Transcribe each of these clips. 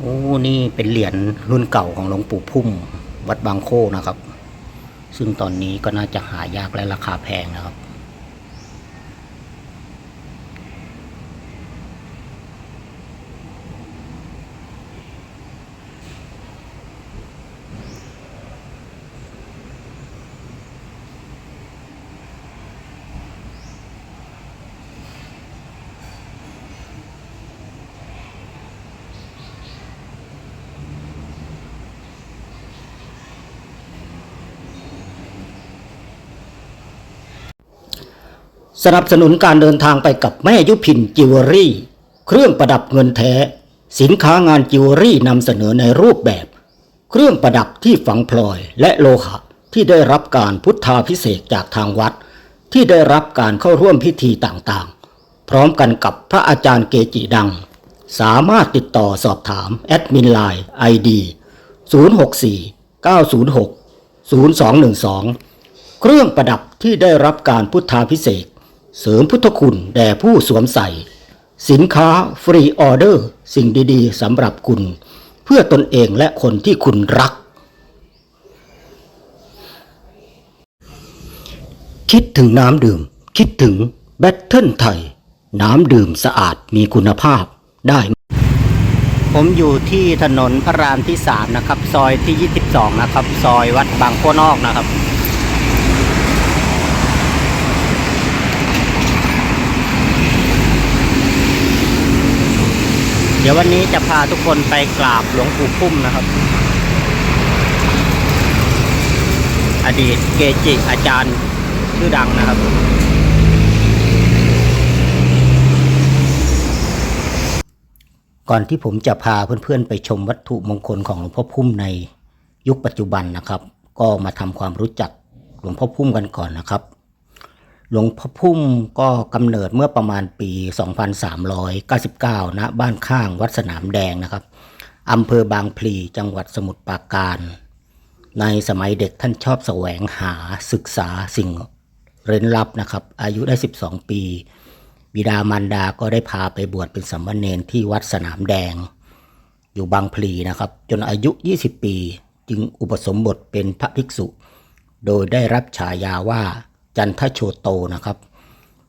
โอ้นี่เป็นเหรียญรุ่นเก่าของหลวงปู่พุ่ม วัดบางโคนะครับ ซึ่งตอนนี้ก็น่าจะหายากและราคาแพงนะครับ นับสนุนการเดินทางไปกับแม่ยุพินจิวเวลรี่ เครื่องประดับเงินแท้ สินค้างานจิวเวลรี่นำเสนอในรูปแบบ เครื่องประดับที่ฝังพลอยและโลหะที่ได้รับการพุทธาพิเศษจากทางวัด ที่ได้รับการเข้าร่วมพิธีต่างๆ พร้อมกันกับพระอาจารย์เกจิดัง สามารถติดต่อสอบถามแอดมินไลน์ ID 064 906 0212 เครื่องประดับที่ได้รับการพุทธาพิเศษ เสริมพุทธคุณแด่ผู้สวมใส่ สินค้าฟรีออเดอร์ สิ่งดีๆสำหรับคุณ เพื่อตนเองและคนที่คุณรัก คิดถึงน้ำดื่ม คิดถึงแบตเทิลไทย น้ำดื่มสะอาดมีคุณภาพได้ ผมอยู่ที่ถนนพระรามที่ 3 นะครับ ซอยที่ 22 นะครับ ซอยวัดบางโคนอกนะครับ ดี๋ยววันนี้จะพาทุกคนไปกราบหลวงปู่พุ่มนะครับ อดีตเกจิอาจารย์ชื่อดังนะครับ ก่อนที่ผมจะพาเพื่อนๆไปชมวัตถุมงคลของหลวงพ่อพุ่มในยุคปัจจุบันนะครับ ก็มาทำความรู้จักหลวงพ่อพุ่มกันก่อนนะครับ หลวงพ่อพุ่มก็กำเนิดเมื่อประมาณปี 2399 ณ บ้านข้างวัดสนามแดงนะครับอำเภอบางพลีจังหวัดสมุทรปราการ ในสมัยเด็กท่านชอบแสวงหาศึกษาสิ่งเร้นลับนะครับ อายุได้ 12 ปี บิดามารดาก็ได้พาไปบวชเป็นสามเณรที่วัดสนามแดง อยู่บางพลีนะครับ จนอายุ 20 ปี จึงอุปสมบทเป็นพระภิกษุ โดยได้รับฉายาว่า จันทโชโตนะครับ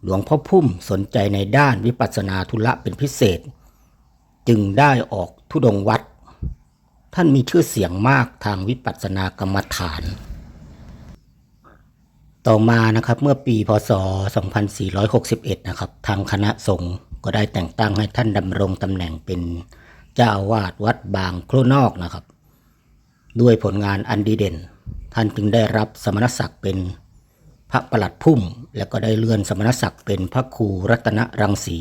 หลวงพ่อพุ่มสนใจในด้านวิปัสสนาธุระเป็นพิเศษ จึงได้ออกทุดงวัด ท่านมีชื่อเสียงมากทางวิปัสสนากรรมฐาน ต่อมานะครับเมื่อปีพศ 2461 นะครับ ทางคณะสงฆ์ก็ได้แต่งตั้งให้ท่านดำรงตำแหน่งเป็นเจ้าอาวาดวัดบางโครนอกนะครับ ด้วยผลงานอันดีเด่น ท่านจึงได้รับสมณศักดิ์เป็น พระประหลัดพุ่ม และก็ได้เลื่อนสมณศักดิ์เป็นพระครูรัตนรังสี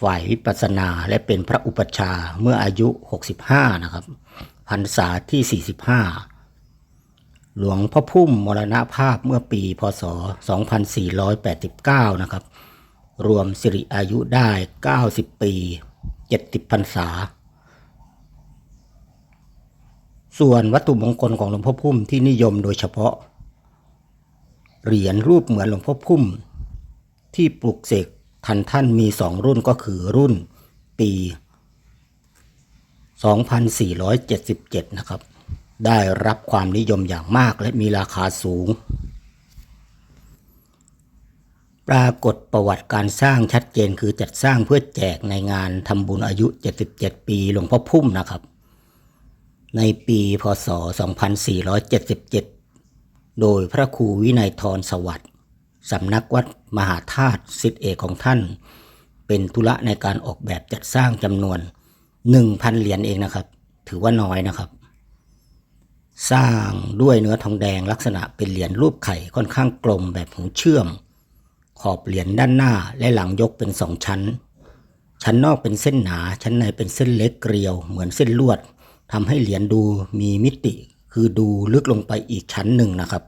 ฝ่ายวิปัสนาและเป็นพระอุปชาเมื่ออายุ 65 นะครับพรรษาที่ 45 หลวงพ่อพุ่มมรณภาพเมื่อปีพศ 2489 นะครับ รวมสิริอายุได้ 90 ปี 70พรรษา ส่วนวัตถุมงคลของหลวงพ่อพุ่มที่นิยมโดยเฉพาะ เหรียญรูปเหมือนหลวงพ่อพุ่ม ที่ปลุกเสกทันท่านมีสองรุ่นก็คือรุ่นปี 2477 นะครับ ได้รับความนิยมอย่างมากและมีราคาสูง ปรากฏประวัติการสร้างชัดเจนคือจัดสร้างเพื่อแจกในงานทำบุญอายุ 77 ปีหลวงพ่อพุ่มนะครับ ในปีพศ 2477 โดยพระครูวินัยทรสวัสดิ์สำนักวัดมหาธาตุสิทธิเอกของท่าน เป็นธุระในการออกแบบจัดสร้างจำนวน 1,000 เหรียญเองนะครับ ถือว่าน้อยนะครับ สร้างด้วยเนื้อทองแดงลักษณะเป็นเหรียญรูปไข่ค่อนข้างกลมแบบหูเชื่อม ขอบเหรียญด้านหน้าและหลังยกเป็นสองชั้น ชั้นนอกเป็นเส้นหนา ชั้นในเป็นเส้นเล็กเกลียว เหมือนเส้นลวดทำให้เหรียญดูมีมิติคือดูลึกลงไปอีกชั้นหนึ่งนะครับ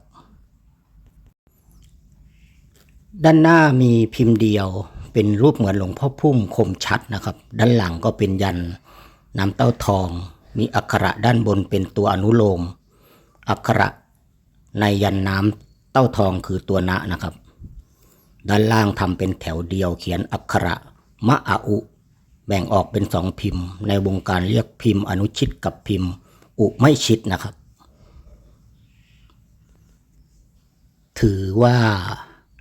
ด้านหน้ามีพิมพ์เดียว เป็นรูปเหมือนหลวงพ่อพุ่มคมชัดนะครับ ด้านหลังก็เป็นยันน้ำเต้าทอง มีอักขระด้านบนเป็นตัวอนุโลม อักขระในยันน้ำเต้าทองคือตัวนะนะครับ ด้านล่างทำเป็นแถวเดียวเขียนอักขระมะอาอุแบแบ่งออกเป็นสองพิมพ์ ในวงการเรียกพิมพ์อนุชิตกับพิมพ์ อุไม่ชิดนะครับ ถือว่า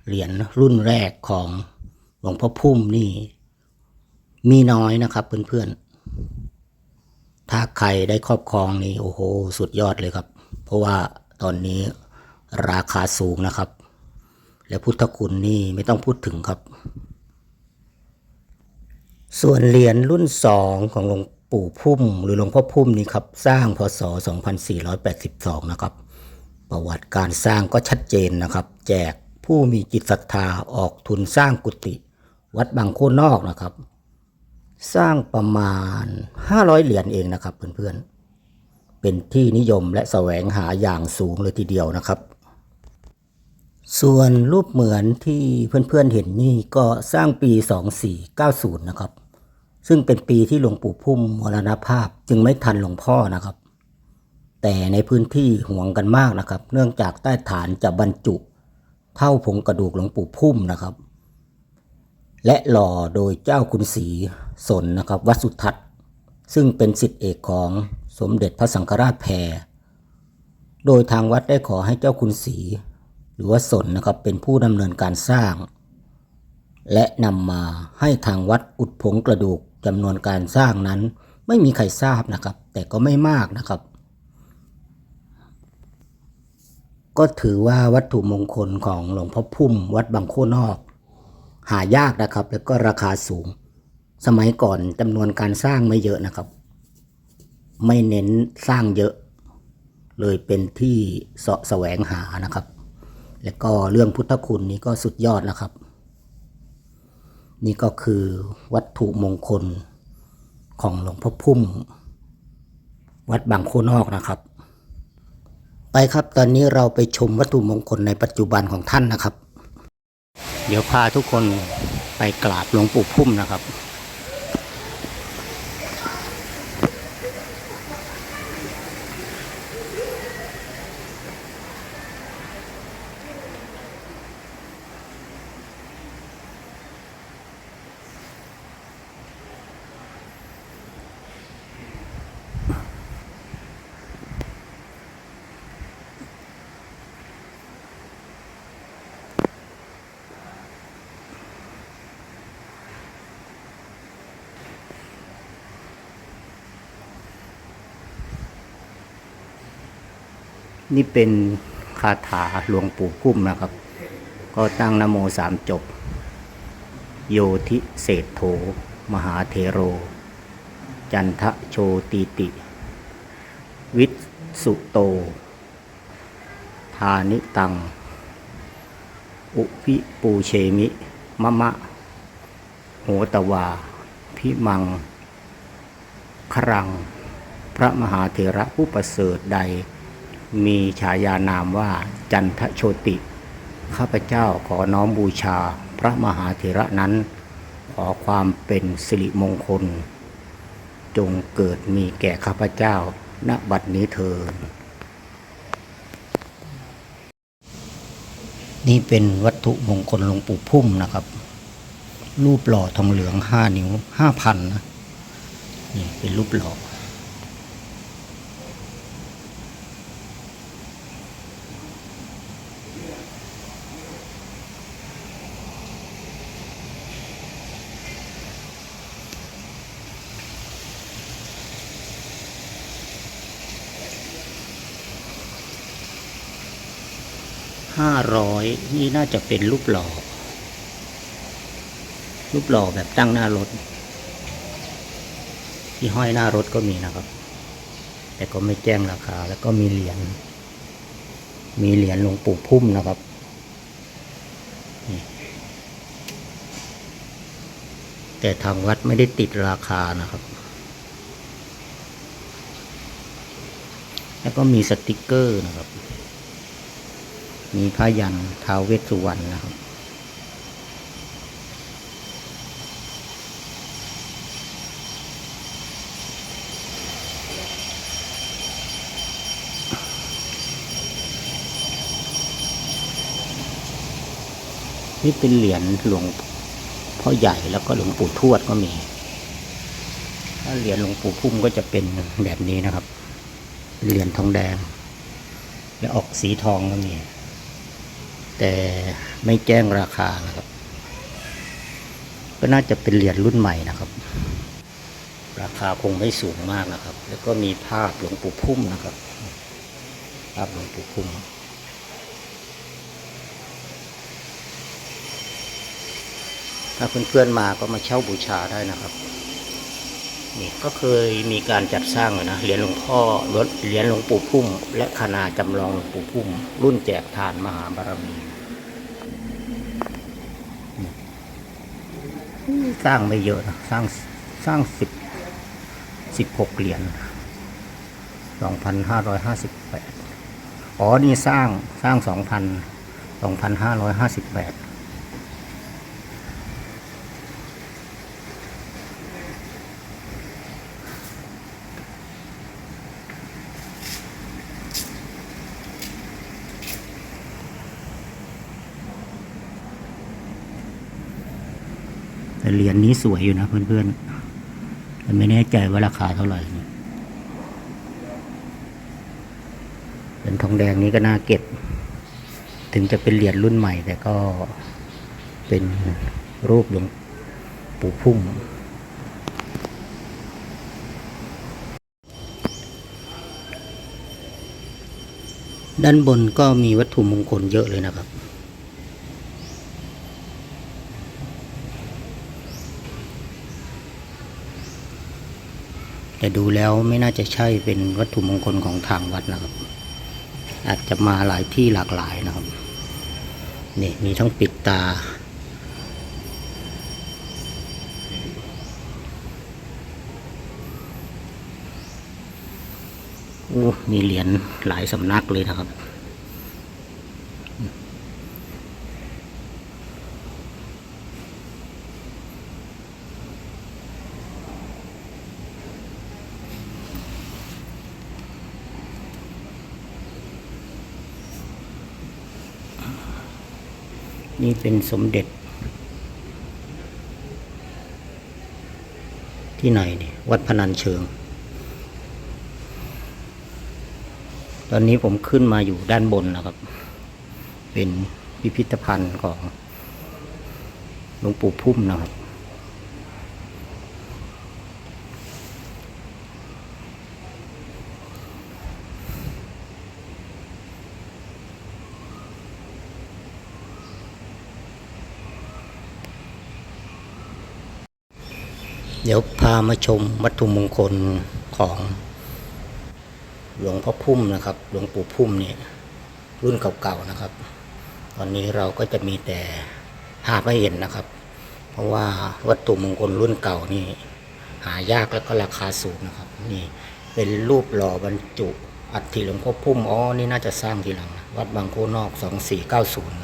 เหรียญรุ่นแรกของหลวงพ่อพุ่มนี่ มีน้อยนะครับเพื่อนๆ ถ้าใครได้ครอบครองนี่โอ้โห สุดยอดเลยครับ เพราะว่าตอนนี้ราคาสูงนะครับ และพุทธคุณนี่ไม่ต้องพูดถึงครับ ส่วนเหรียญรุ่นสองของหลวงปู่พุ่ม หรือหลวงพ่อพุ่มนี่ครับ สร้างพศ 2482 นะครับ ประวัติการสร้างก็ชัดเจนนะครับ แจก ผู้มีจิตศรัทธาออกทุนสร้างกุฏิวัดบางโคนนอกนะครับ สร้างประมาณ 500 เหรียญเองนะครับเพื่อนๆ เป็นที่นิยมและแสวงหาอย่างสูงเลยทีเดียวนะครับ ส่วนรูปเหมือนที่เพื่อนๆเห็นนี่ก็สร้างปี 2490 นะครับ ซึ่งเป็นปีที่หลวงปู่พุ่มมรณภาพจึงไม่ทันหลวงพ่อนะครับ แต่ในพื้นที่ห่วงกันมากนะครับ เนื่องจากใต้ฐานจะบรรจุ เท่าผงกระดูกหลวงปู่พุ่มนะครับ และหล่อโดยเจ้าคุณศรีสนนะครับวัดสุทัศน์ซึ่งเป็นสิทธิเอกของสมเด็จพระสังฆราชแพรโดยทางวัดได้ขอให้เจ้าคุณศรีหรือว่าสนนะครับเป็นผู้ดำเนินการสร้าง และนำมาให้ทางวัดอุดผงกระดูกจำนวนการสร้างนั้น ไม่มีใครทราบนะครับ แต่ก็ไม่มากนะครับ ก็ถือว่าวัตถุมงคลของหลวงพ่อพุ่มวัดบางโคนอก หายากนะครับ แล้วก็ราคาสูง สมัยก่อนจำนวนการสร้างไม่เยอะนะครับ ไม่เน้นสร้างเยอะ เลยเป็นที่เสาะแสวงหานะครับ แล้วก็เรื่องพุทธคุณนี้ก็สุดยอดนะครับ นี่ก็คือวัตถุมงคลของหลวงพ่อพุ่ม วัดบางโคนอกนะครับ ไปครับตอนนี้เราไปชมวัตถุมงคลในปัจจุบันของท่านนะครับ เดี๋ยวพาทุกคนไปกราบหลวงปู่พุ่มนะครับ นี่เป็นคาถาหลวงปู่พุ่มนะครับ ก็ตั้งนโมสามจบ โยทิเศรษโธมหาเทโร จันทะโชตีติ วิสุโต ทานิตัง อุพิปูเชมิมะมะ โหตวา พิมัง ครัง พระมหาเถระผู้ประเสริฐใด มีฉายานามว่าจันทโชติ ข้าพเจ้าขอน้อมบูชาพระมหาเถระนั้น ขอความเป็นสิริมงคล จงเกิดมีแก่ข้าพเจ้าณบัดนี้เถิดนี่เป็นวัตถุมงคลหลวงปู่พุ่มนะครับ รูปหล่อทองเหลืองห้านิ้วห้าพันนะนี่เป็นรูปหล่อ ห้าร้อยนี่น่าจะเป็นรูปหล่อ รูปหล่อแบบตั้งหน้ารถ ที่ห้อยหน้ารถก็มีนะครับ แต่ก็ไม่แจ้งราคา แล้วก็มีเหรียญ มีเหรียญหลวงปู่พุ่มนะครับแต่ทางวัดไม่ได้ติดราคานะครับ แล้วก็มีสติกเกอร์นะครับ มีพระยันท้าวเวสสุวรรณนะครับ นี่เป็นเหรียญหลวงพ่อใหญ่แล้วก็หลวงปู่ทวดก็มีถ้าเหรียญหลวงปู่พุ่มก็จะเป็นแบบนี้นะครับ เหรียญทองแดง และออกสีทองก็มี แต่ไม่แจ้งราคานะครับ ก็น่าจะเป็นเหรียญรุ่นใหม่นะครับ ราคาคงไม่สูงมากนะครับ แล้วก็มีภาพหลวงปู่พุ่มนะครับ ภาพหลวงปู่พุ่มถ้าเพื่อนๆมาก็มาเช่าบูชาได้นะครับนี่ก็เคยมีการจัดสร้างนะเหรียญหลวงพ่อรถเหรียญหลวงปู่พุ่ม และคณาจำลองหลวงปู่พุ่ม รุ่นแจกทานมหาบารมีนี่ สร้างไม่เยอะนะสร้างสร้างสิบสิบหกเหรียญสองพันห้าร้อยห้าสิบแปดอ๋อนี่สร้างสร้างสองพันสองพันห้าร้อยห้าสิบแปด แต่เหรียญนี้สวยอยู่นะเพื่อนๆแต่ไม่แน่ใจว่าราคาเท่าไหร่เนี่ยเหรียญทองแดงนี้ก็น่าเก็บ ถึงจะเป็นเหรียญรุ่นใหม่ แต่ก็เป็นรูปหลวงปู่พุ่มด้านบนก็มีวัตถุมงคลเยอะเลยนะครับ แต่ดูแล้วไม่น่าจะใช่เป็นวัตถุมงคลของทางวัดนะครับ อาจจะมาหลายที่หลากหลายนะครับนี่มีทั้งปิดตา โอ้มีเหรียญหลายสำนักเลยนะครับ นี่เป็นสมเด็จ ที่ไหนนี่วัดพนัญเชิง ตอนนี้ผมขึ้นมาอยู่ด้านบนนะครับ เป็นพิพิธภัณฑ์ของหลวงปู่พุ่มนะครับ เดี๋ยวพามาชมวัตถุมงคลของหลวงพ่อพุ่มนะครับ หลวงปู่พุ่มเนี่ยรุ่นเก่าๆนะครับ ตอนนี้เราก็จะมีแต่ภาพให้เห็นนะครับ เพราะว่าวัตถุมงคลรุ่นเก่านี่ หายากแล้วก็ราคาสูงนะครับ นี่เป็นรูปหล่อบรรจุอัฐิหลวงพ่อพุ่มอ๋อนี่น่าจะสร้างทีหลังนะวัดบางโคนอกสองสี่เก้าศูนย์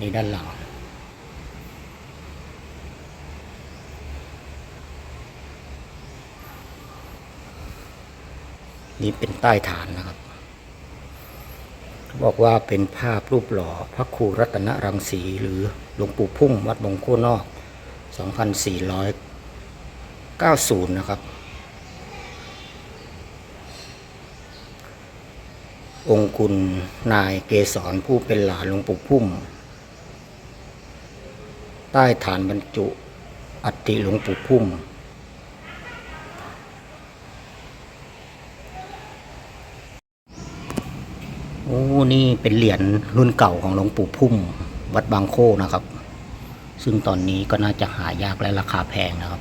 นี่ด้านหลัง นี่เป็นใต้ฐานนะครับ บอกว่าเป็นภาพรูปหล่อพระครูรัตนรังสีหรือหลวงปู่พุ่มวัดบงโคนอก 2490 นะครับองค์คุณนายเกษรผู้เป็นหลานหลวงปู่พุ่ม ใต้ฐานบรรจุอัฐิหลวงปู่พุ่ม โอ้ นี่เป็นเหรียญรุ่นเก่าของหลวงปู่พุ่ม วัดบางโคนะครับ ซึ่งตอนนี้ก็น่าจะหายากและราคาแพงนะครับ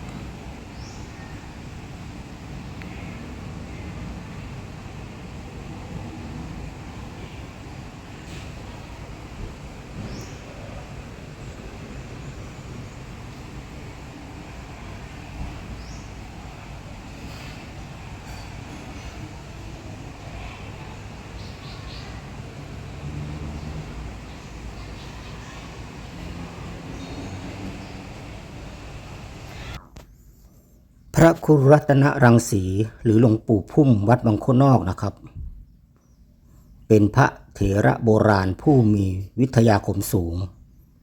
พระครูรัตนรังสีหรือหลวงปู่พุ่มวัดบางโคนอกนะครับ เป็นพระเถระโบราณผู้มีวิทยาคมสูง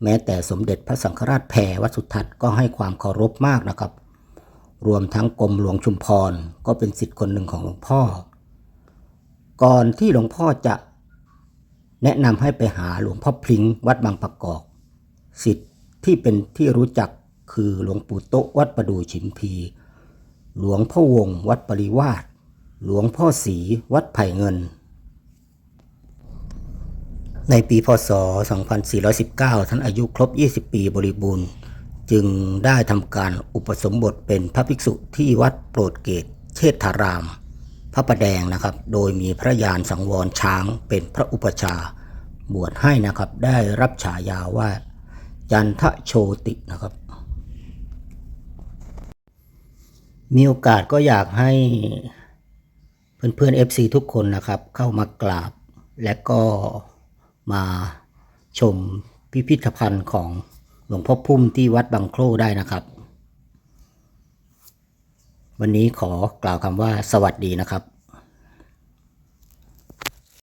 แม้แต่สมเด็จพระสังฆราชแพรวัดสุทัศน์ก็ให้ความเคารพมากนะครับ รวมทั้งกรมหลวงชุมพรก็เป็นสิทธิ์คนหนึ่งของหลวงพ่อ ก่อนที่หลวงพ่อจะแนะนำให้ไปหาหลวงพ่อพลิงวัดบางประกอบสิทธิ์ที่เป็นที่รู้จักคือหลวงปู่โตวัดประดูฉิมพี หลวงพ่อวงวัดปริวาสหลวงพ่อศรีวัดไผ่เงิน ในปีพศ 2419 ท่านอายุครบ 20 ปีบริบูรณ์ จึงได้ทำการอุปสมบทเป็นพระภิกษุที่วัดโปรดเกตเชษฐาราม พระประแดงนะครับ โดยมีพระยานสังวรช้างเป็นพระอุปชาบวชให้นะครับ ได้รับฉายาว่า จันทโชตินะครับ มีโอกาสก็อยากให้เพื่อนๆ FC ทุกคนนะครับ เข้ามากราบ และก็มาชมพิพิธภัณฑ์ของหลวงพ่อพุ่มที่วัดบางโครได้นะครับ วันนี้ขอกล่าวคำว่าสวัสดีนะครับ